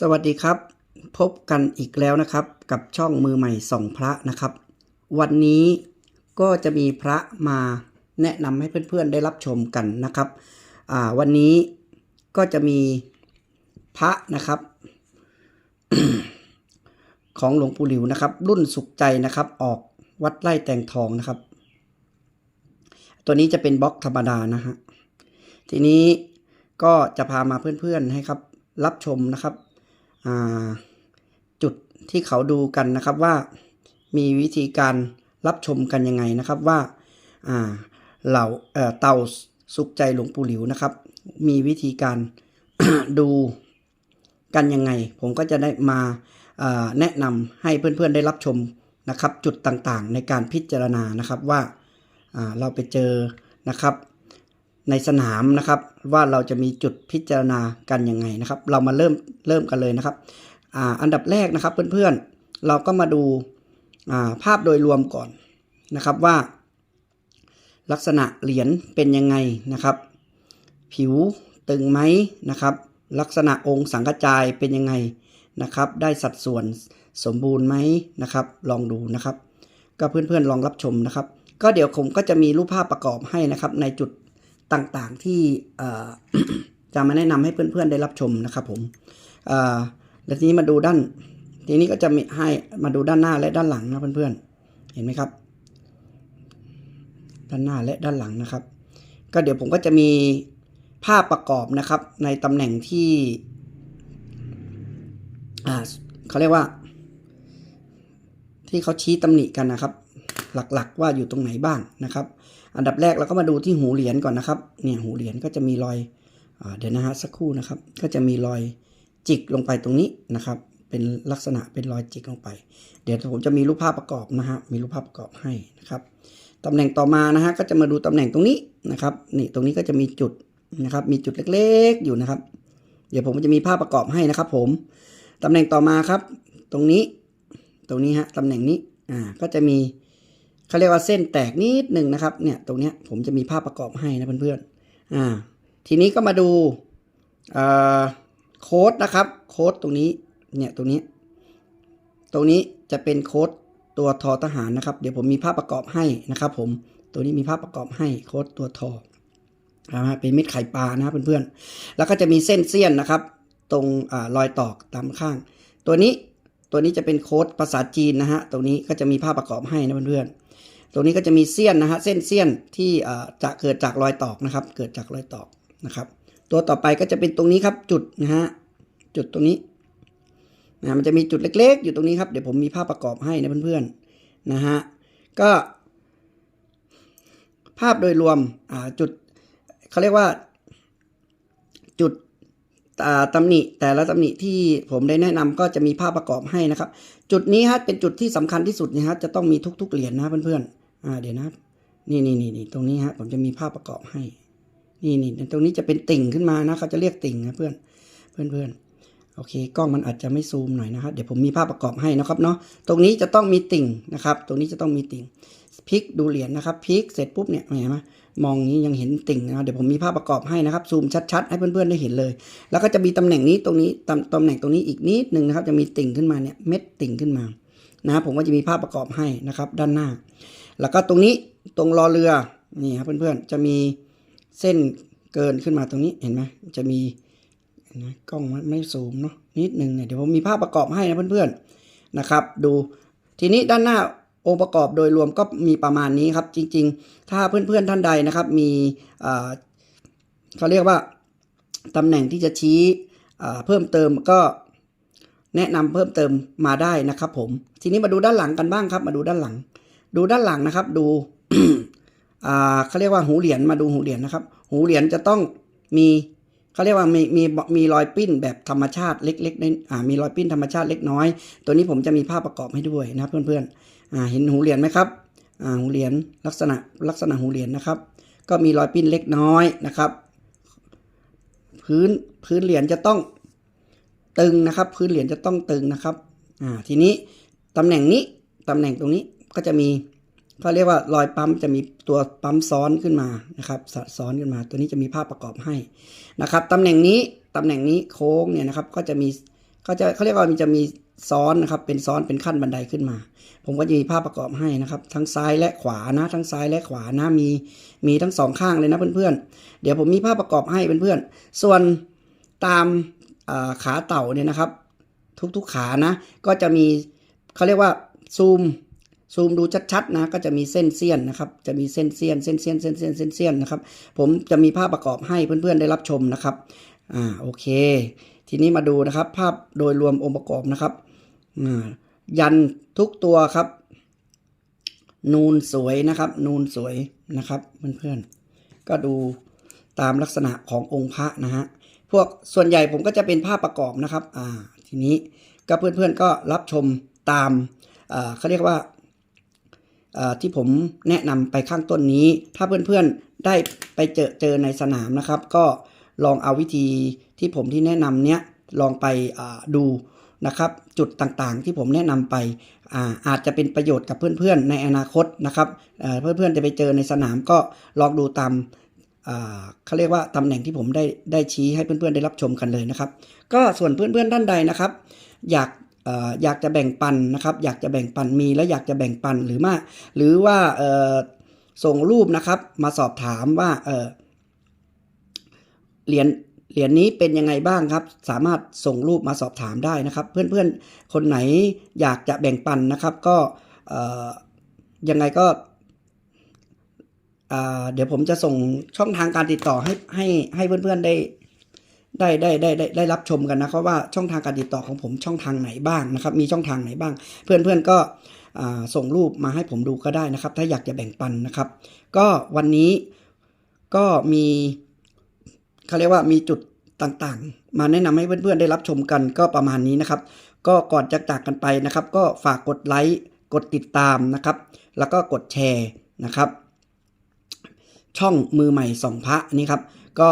สวัสดีครับ พบกันอีกแล้วนะครับ กับช่องมือใหม่ส่องพระนะครับ วันนี้ก็จะมีพระมาแนะนำให้เพื่อนๆได้รับชมกันนะครับวันนี้ก็จะมีพระนะครับ ของหลวงปู่หลิวนะครับ รุ่นสุขใจนะครับ ออกวัดไร่แตงทองนะครับ ตัวนี้จะเป็นบล็อกธรรมดานะฮะทีนี้ก็จะพามาเพื่อนๆให้ครับ รับชมนะครับ จุดที่เขาดูกันนะครับว่ามีวิธีการรับชมกันยังไงนะครับว่าเหล่าเอ่อเตาสุขใจหลวงปู่หลิวนะครับ มีวิธีการดูกันยังไง ผมก็จะได้มาาแนะนำให้เพื่อนๆได้รับชมนะครับ จุดต่างๆ ในการพิจารณานะครับว่าอ่าเราไปเจอนะครับ ในสนามนะครับ ว่าเราจะมีจุดพิจารณากันยังไงนะครับ เรามาเริ่มเริ่มกันเลยนะครับออันดับแรกนะครับเพื่อนๆ เราก็มาดูาภาพโดยรวมก่อนนะครับว่า ลักษณะเหรียญเป็นยังไงนะครับ ผิวตึงไหมนะครับ ลักษณะองค์สังกจายเป็นยังไงนะครับ ได้สัดส่วนสมบูรณ์ไหมนะครับ ลองดูนะครับ ก็เพื่อนๆลองรับชมนะครับ ก็เดี๋ยวผมก็จะมีรูปภาพประกอบให้นะครับ ในจุด ต่างๆที่จะมาแนะนำให้เพื่อนๆได้รับชมนะครับผมแล้วทีนี้มาดูด้าน ทีนี้ก็จะมีให้มาดูด้านหน้าและด้านหลังนะเพื่อนๆ เห็นไหมครับ ด้านหน้าและด้านหลังนะครับ ก็เดี๋ยวผมก็จะมีภาพประกอบนะครับ ในตำแหน่งที่เขาเรียกว่า ที่เขาชี้ตำหนิกันนะครับ หลักๆ ว่าอยู่ตรงไหนบ้างนะครับ อันดับแรกเราก็มาดูที่หูเหรียญก่อนนะครับเนี่ยหูเหรียญก็จะมีรอยอเดี๋ยวนะฮะสักครู่นะครับ ก็จะมีรอยจิกลงไปตรงนี้นะครับ เป็นลักษณะเป็นรอยจิกลงไป เดี๋ยวผมจะมีรูปภาพประกอบนะฮะมีรูปภาพประกอบให้นะครับตำแหน่งต่อมานะฮะก็จะมาดูตำแหน่งตรงนี้นะครับนี่ตรงนี้ก็จะมีจุดนะครับ มีจุดเล็กๆอยู่นะครับ เดี๋ยวผมจะมีภาพประกอบให้นะครับ ผมตำแหน่งต่อมาครับ ตรงนี้ ตรงนี้ฮะตำแหน่งนี้อ่าก็จะมี เขาเรียกว่าเส้นแตกนิดหนึ่งนะครับ เนี่ยตรงเนี้ยผมจะมีภาพประกอบให้นะเพื่อนๆอ่าทีนี้ก็มาดูโค้ดนะครับโค้ดตรงนี้เนี่ยตรงนี้ ตรงนี้จะเป็นโค้ดตัวทอทหารนะครับ เดี๋ยวผมมีภาพประกอบให้นะครับ ผมตัวนี้มีภาพประกอบให้โค้ดตัวทอนะเป็นเม็ดไข่ปลานะครับเพื่อนๆ แล้วก็จะมีเส้นเสี้ยนนะครับ ตรงอรอยตอกตามข้าง ตัวนี้ตัวนี้จะเป็นโค้ดภาษาจีนนะฮะตรงนี้ก็จะมีภาพประกอบให้นะเพื่อนๆ ตรงนี้ก็จะมีเสี้ยนนะฮะเส้นเสี้ยนที่จะเกิดจากรอยตอกนะครับ เกิดจากรอยตอกนะครับ ตัวต่อไปก็จะเป็นตรงนี้ครับจุดนะฮะจุดตรงนี้นะมันจะมีจุดเล็ก ๆ อยู่ตรงนี้ครับเดี๋ยวผมมีภาพประกอบให้นะเพื่อนๆนะฮะก็ภาพโดยรวมจุดเขาเรียกว่า จุด ตำหนิแต่ละตำหนิที่ผมได้แนะนำก็จะมีภาพประกอบให้นะครับ จุดนี้ฮะเป็นจุดที่สำคัญที่สุดนะฮะจะต้องมีทุก ๆ เหรียญนะเพื่อนๆอ่าเดี๋ยวนะนี่นี่นี่นี่ตรงนี้ฮะผมจะมีภาพประกอบให้ นี่นี่ตรงนี้จะเป็นติ่งขึ้นมานะเขาจะเรียกติ่งนะเพื่อนเพื่อนเพื่อนโอเคกล้องมันอาจจะไม่ซูมหน่อยนะครับเดี๋ยวผมมีภาพประกอบให้นะครับเนาะตรงนี้จะต้องมีติ่งนะครับ ตรงนี้จะต้องมีติ่ง พลิกดูเหรียญนะครับพลิกเสร็จปุ๊บเนี่ยเห็นไหมมองอย่างนี้ยังเห็นติ่งนะเดี๋ยวผมมีภาพประกอบให้นะครับซูมชัดๆให้เพื่อนๆได้เห็นเลย แล้วก็จะมีตำแหน่งนี้ตรงนี้ตำตำแหน่งตรงนี้อีกนิดหนึ่งนะครับ จะมีติ่งขึ้นมาเนี่ยเม็ดติ่งขึ้นมานะครับผมก็จะมีภาพประกอบให้นะครับด้านหน้า แล้วก็ตรงนี้ตรงรอเรือนี่ครับเพื่อนๆจะมีเส้นเกินขึ้นมาตรงนี้เห็นไหมจะมีนไหมกล้องมันไม่ซูมเนาะนิดหนึ่งเนี่ยเดี๋ยวผมมีภาพประกอบให้นะเพื่อนๆนะครับ ดูทีนี้ด้านหน้า องค์ประกอบโดยรวมก็มีประมาณนี้ครับ จริง ๆ ถ้าเพื่อนๆท่านใดนะครับ มีเขาเรียกว่าตำแหน่งที่จะชี้เพิ่มเติมก็แนะนำเพิ่มเติมมาได้นะครับ ผม ทีนี้มาดูด้านหลังกันบ้างครับ มาดูด้านหลัง ดูด้านหลังนะครับ ดูเขาเรียกว่าหูเหรียญมาดูหูเหรียญนะครับ หูเหรียญจะต้องมีเขาเรียกว่ามีมีมีรอยปิ้นแบบธรรมชาติเล็กๆในอ่ามีรอยปิ้นธรรมชาติเล็กน้อย ตัวนี้ผมจะมีภาพประกอบให้ด้วยนะครับเพื่อนๆ เห็นหูเหรียญไหมครับอ่าหูเหรียญลักษณะลักษณะหูเหรียญนะครับ ก็มีรอยปิ้นเล็กน้อยนะครับ พื้นพื้นเหรียญจะต้องตึงนะครับ พื้นเหรียญจะต้องตึงนะครับอ่าทีนี้ตำแหน่งนี้ตำแหน่งตรงนี้ก็จะมีเขาเรียกว่ารอยปั๊มจะมีตัวปั๊มซ้อนขึ้นมานะครับซ้อนขึ้นมา ตัวนี้จะมีภาพประกอบให้นะครับตำแหน่งนี้ตำแหน่งนี้โค้งเนี่ยนะครับ ก็จะมีก็จะเขาเรียกว่ามันจะมี ซ้อนนะครับ เป็นซ้อนเป็นขั้นบันไดขึ้นมา ผมก็จะมีภาพประกอบให้นะครับ ทั้งซ้ายและขวานะ ทั้งซ้ายและขวานะมีมีทั้งสองข้างเลยนะเพื่อนๆ เดี๋ยวผมมีภาพประกอบให้เพื่อนๆ ส่วนตามาขาเต่าเนี่ยนะครับ ทุกๆขานะ ก็จะมีเขาเรียกว่าซูมซูมดูชัดๆนะก็จะมีเส้นเสี้ยนนะครับ จะมีเส้นเสี้ยนเส้นเสี้ยนเส้นเสี้ยนเส้นเสี้ยนนะครับ ผมจะมีภาพประกอบให้เพื่อนๆได้รับชมนะครับ อ่าโอเค ทีนี้มาดูนะครับ ภาพโดยรวมองค์ประกอบนะครับ ยันทุกตัวครับ นูนสวยนะครับ นูนสวยนะครับเพื่อนๆก็ดูตามลักษณะขององค์พระนะฮะพวกส่วนใหญ่ผมก็จะเป็นภาพประกอบนะครับ อ่า ทีนี้ก็เพื่อนๆก็รับชมตามเขาเรียกว่าที่ผมแนะนำไปข้างต้นนี้ ถ้าเพื่อนๆได้ไปเจอเจอในสนามนะครับ ก็ลองเอาวิธีที่ผมที่แนะนำเนี้ยลองไปดู นะครับ จุดต่างๆที่ผมแนะนำไปอาอาจจะเป็นประโยชน์กับเพื่อนๆ ในอนาคตนะครับเพื่อนๆจะไปเจอในสนามก็ลองดูตามเขาเรียกว่าตำแหน่งที่ผมได้ได้ชี้ให้เพื่อนๆได้รับชมกันเลยนะครับ ก็ส่วนเพื่อนๆท่านใดนะครับ อยากอยากจะแบ่งปันนะครับ อยากจะแบ่งปันมีและอยากจะแบ่งปันหรือมาหรือว่าส่งรูปนะครับมาสอบถามว่าเอ่อเหรียญ เหรียญนี้เป็นยังไงบ้างครับ สามารถส่งรูปมาสอบถามได้นะครับ เพื่อนๆ คนไหนอยากจะแบ่งปันนะครับ ก็ยังไงก็เดี๋ยวผมจะส่งช่องทางการติดต่อให้ให้ให้เพื่อนๆได้ได้ได้ได้ได้ได้รับชมกันนะครับว่าช่องทางการติดต่อของผมช่องทางไหนบ้างนะครับ มีช่องทางไหนบ้าง เพื่อนๆก็ส่งรูปมาให้ผมดูก็ได้นะครับ ถ้าอยากจะแบ่งปันนะครับ ก็วันนี้ก็มี เขาเรียกว่ามีจุดต่างๆ มาแนะนำให้เพื่อนๆได้รับชมกันก็ประมาณนี้นะครับ ก็ก่อนจะจากกันไปนะครับ ก็ฝากกดไลค์กดติดตามนะครับ แล้วก็กดแชร์นะครับ ช่องมือใหม่ส่องพระนี่ครับ ก็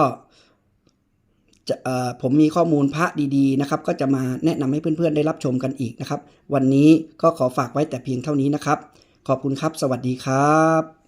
จะเอ่อผมมีข้อมูลพระดีๆนะครับ ก็จะมาแนะนำให้เพื่อนๆได้รับชมกันอีกนะครับ วันนี้ก็ขอฝากไว้แต่เพียงเท่านี้นะครับ ขอบคุณครับ สวัสดีครับ